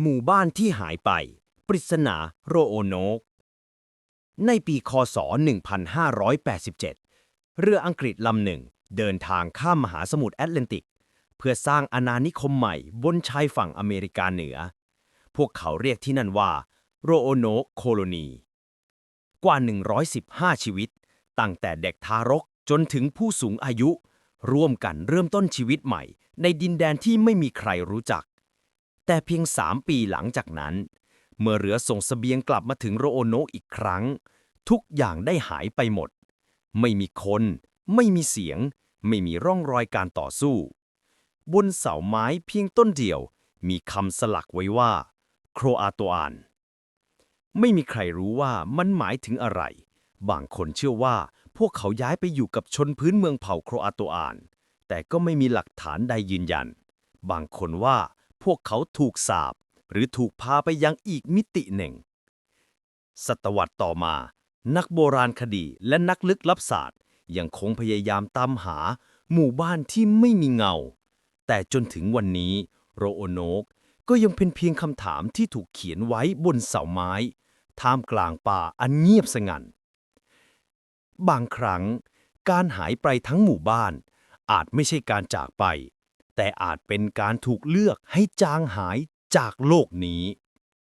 หมู่บ้านที่หายไป ปริศนาโรโอโนก ในปีคศ 1587 เรืออังกฤษลำหนึ่งเดินทางข้ามมหาสมุทรแอตแลนติก เพื่อสร้างอาณานิคมใหม่บนชายฝั่งอเมริกาเหนือ พวกเขาเรียกที่นั่นว่าโรโอโนกโคโลนี กว่า 115 ชีวิต ตั้งแต่เด็กทารกจนถึงผู้สูงอายุ ร่วมกันเริ่มต้นชีวิตใหม่ ในดินแดนที่ไม่มีใครรู้จัก แต่เพียงสามปีหลังจากนั้น เมื่อเรือส่งสเสบียงกลับมาถึงโรโอโนอีกครั้ง ทุกอย่างได้หายไปหมด ไม่มีคน ไม่มีเสียง ไม่มีร่องรอยการต่อสู้ บนเสาไม้เพียงต้นเดียว มีคำสลักไว้ว่า โครอาโตอานไม่มีใครรู้ว่ามันหมายถึงอะไร บางคนเชื่อว่าพวกเขาย้ายไปอยู่กับชนพื้นเมืองเผ่าโครอาโตอานแต่ก็ไม่มีหลักฐานใดยืนยัน บางคนว่า พวกเขาถูกสาปหรือถูกพาไปยังอีกมิติหนึ่ง ศตวรรษต่อมา นักโบราณคดีและนักลึกลับศาสตร์ ยังคงพยายามตามหาหมู่บ้านที่ไม่มีเงา แต่จนถึงวันนี้โรโอโนกก็ยังเป็นเพียงคำถามที่ถูกเขียนไว้บนเสาไม้ ท่ามกลางป่าอันเงียบสงัน บางครั้ง การหายไปทั้งหมู่บ้าน อาจไม่ใช่การจากไป แต่อาจเป็นการถูกเลือกให้จางหายจากโลกนี้